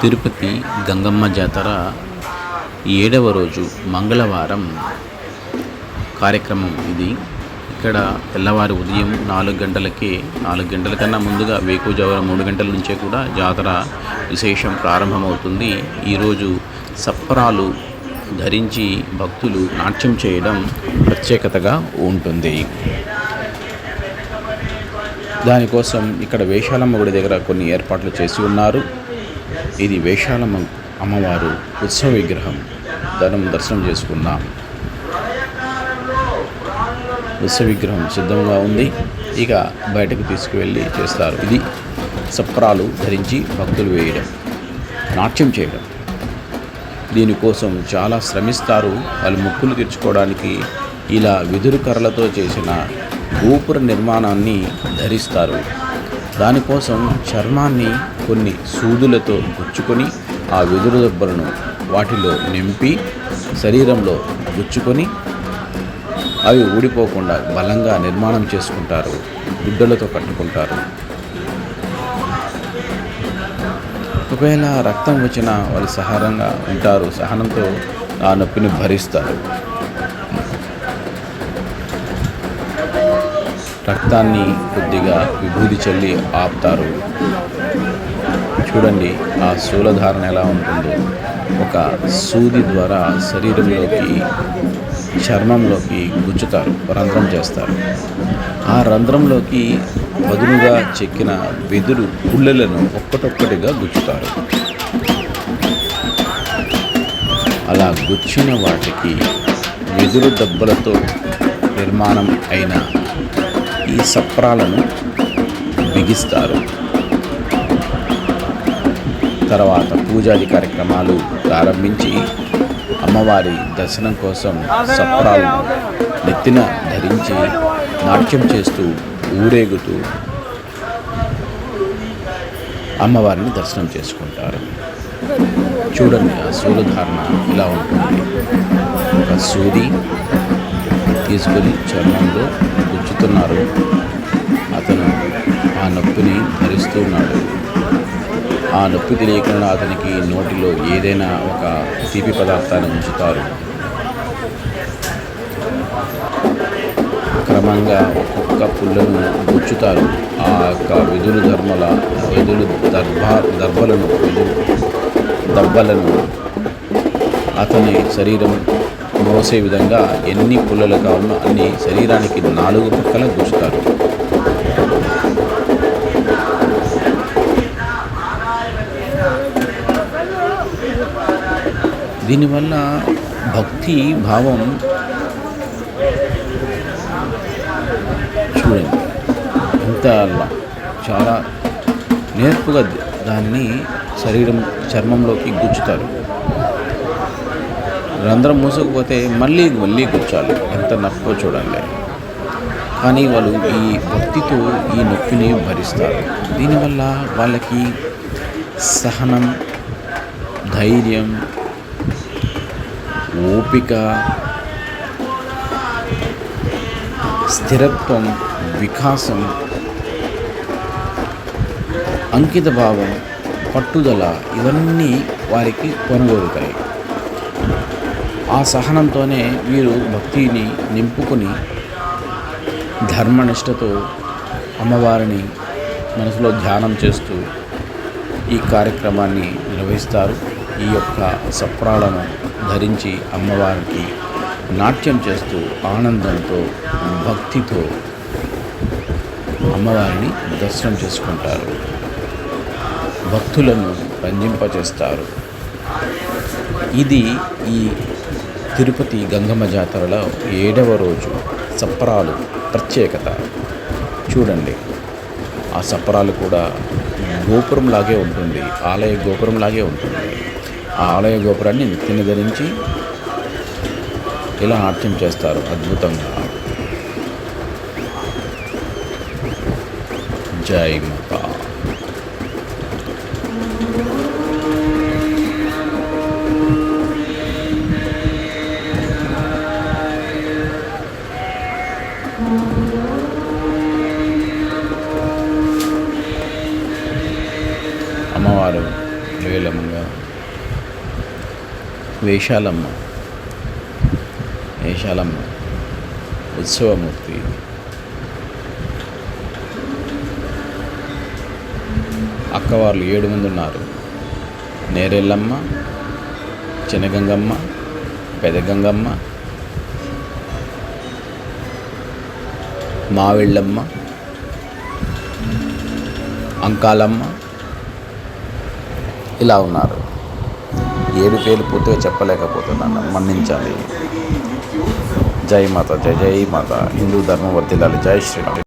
తిరుపతి గంగమ్మ జాతర ఏడవ రోజు మంగళవారం కార్యక్రమం ఇది. ఇక్కడ తెల్లవారి ఉదయం నాలుగు గంటలకే నాలుగు గంటల కన్నా ముందుగా వేకుజావ మూడు గంటల నుంచే కూడా జాతర విశేషం ప్రారంభమవుతుంది. ఈరోజు సప్పరాలు ధరించి భక్తులు నాట్యం చేయడం ప్రత్యేకతగా ఉంటుంది. దానికోసం ఇక్కడ వేషాలమ్మ గుడి దగ్గర కొన్ని ఏర్పాట్లు చేసి ఉన్నారు. ఇది వేషాలమ్మ అమ్మవారు ఉత్సవ విగ్రహం. ధనం దర్శనం చేసుకుందాం ఉత్సవ విగ్రహం సిద్ధంగా ఉంది. ఇక బయటకు తీసుకువెళ్ళి చేస్తారు. ఇది సప్రాలు ధరించి భక్తులు వేయడం నాట్యం చేయడం. దీనికోసం చాలా శ్రమిస్తారు. వాళ్ళు ముక్కులు తెచ్చుకోవడానికి ఇలా వెదురు కర్రలతో చేసిన గోపుర నిర్మాణాన్ని ధరిస్తారు. దానికోసం చర్మాన్ని కొన్ని సూదులతో గుచ్చుకొని ఆ వెదురు దెబ్బలను వాటిలో నింపి శరీరంలో గుచ్చుకొని అవి ఊడిపోకుండా బలంగా నిర్మాణం చేసుకుంటారు. గుడ్డలతో కట్టుకుంటారు. ఒకవేళ రక్తం వచ్చినా వాళ్ళు సహారంగా ఉంటారు. సహనంతో ఆ నొప్పిని భరిస్తారు. రక్తాన్ని కొద్దిగా విభూది చల్లి ఆపుతారు. చూడండి ఆ శూలధారణ ఎలా ఉంటుందో. ఒక సూది ద్వారా శరీరంలోకి చర్మంలోకి గుచ్చుతారు రంధ్రం చేస్తారు. ఆ రంధ్రంలోకి పదునుగా చెక్కిన వెదురు పుల్లెలను ఒక్కటొక్కటిగా గుచ్చుతారు. అలా గుచ్చిన వాటికి వెదురు దెబ్బలతో నిర్మాణం అయిన ఈ సప్రాలను బిగిస్తారు. తర్వాత పూజాది కార్యక్రమాలు ప్రారంభించి అమ్మవారి దర్శనం కోసం సప్రాలు నెత్తిన ధరించి నాట్యం చేస్తూ ఊరేగుతూ అమ్మవారిని దర్శనం చేసుకుంటారు. చూడండి ఆ శూలధారణ ఇలా ఉంటుంది. ఒక సూది తీసుకొని చర్మంలో గుచ్చుతున్నారు. అతను ఆ నొప్పిని భరిస్తున్నాడు ఆ నొప్పి తెలియకుండా అతనికి నోటిలో ఏదైనా ఒక తీపి పదార్థాన్ని ఉంచుతారు. క్రమంగా ఒక్కొక్క పుల్లను గుచ్చుతారు. ఆ యొక్క విధులు ధర్మల విధులు దర్భ దర్భలను దబ్బలను అతని శరీరం మోసే విధంగా ఎన్ని పుల్లలు కావాలో అన్ని శరీరానికి నాలుగు పక్కల గుచ్చుతారు. దీనివల్ల భక్తి భావం చూడండి. ఎంత చాలా నేర్పుగా దాన్ని శరీరం చర్మంలోకి గుచ్చుతారు. రంధ్రం మూసకపోతే మళ్ళీ మళ్ళీ గుచ్చాలి. ఎంత నొప్పో చూడండి. కానీ వాళ్ళు ఈ భక్తితో ఈ నొప్పిని భరిస్తారు. దీనివల్ల వాళ్ళకి సహనం ధైర్యం ఓపిక స్థిరత్వం వికాసం అంకిత భావం పట్టుదల ఇవన్నీ వారికి కొనగోలుతాయి. ఆ సహనంతోనే వీరు భక్తిని నింపుకొని ధర్మనిష్టతో అమ్మవారిని మనసులో ధ్యానం చేస్తూ ఈ కార్యక్రమాన్ని నిర్వహిస్తారు. ఈ యొక్క సప్రాలను ధరించి అమ్మవారికి నాట్యం చేస్తూ ఆనందంతో భక్తితో అమ్మవారిని దర్శనం చేసుకుంటారు. భక్తులను రంజింపచేస్తారు ఇది ఈ తిరుపతి గంగమ్మ జాతరలో ఏడవ రోజు సప్రాలు ప్రత్యేకత. చూడండి ఆ సప్రాలు కూడా గోపురం లాగే ఉంటుంది ఆలయ గోపురంలాగే ఉంటుంది. ఆ ఆలయ గోపురాన్ని వ్యక్తిని ధరించి ఇలా నాట్యం చేస్తారు అద్భుతంగా. జై మాతా. అమ్మవారు వేషాలమ్మ. వేషాలమ్మ. ఉత్సవమూర్తి అక్కవార్లు ఏడు మంది ఉన్నారు. నేరెళ్ళమ్మ చినగంగమ్మ పెదగంగమ్మ మావిళ్ళమ్మ అంకాలమ్మ ఇలా ఉన్నారు. ఏడు పేర్లు పూర్తిగా చెప్పలేకపోతున్నాను. మన్నించాలి. జై మాత జై జై మాత. హిందూ ధర్మం వర్తిల్లాలి జై శ్రీరామ్.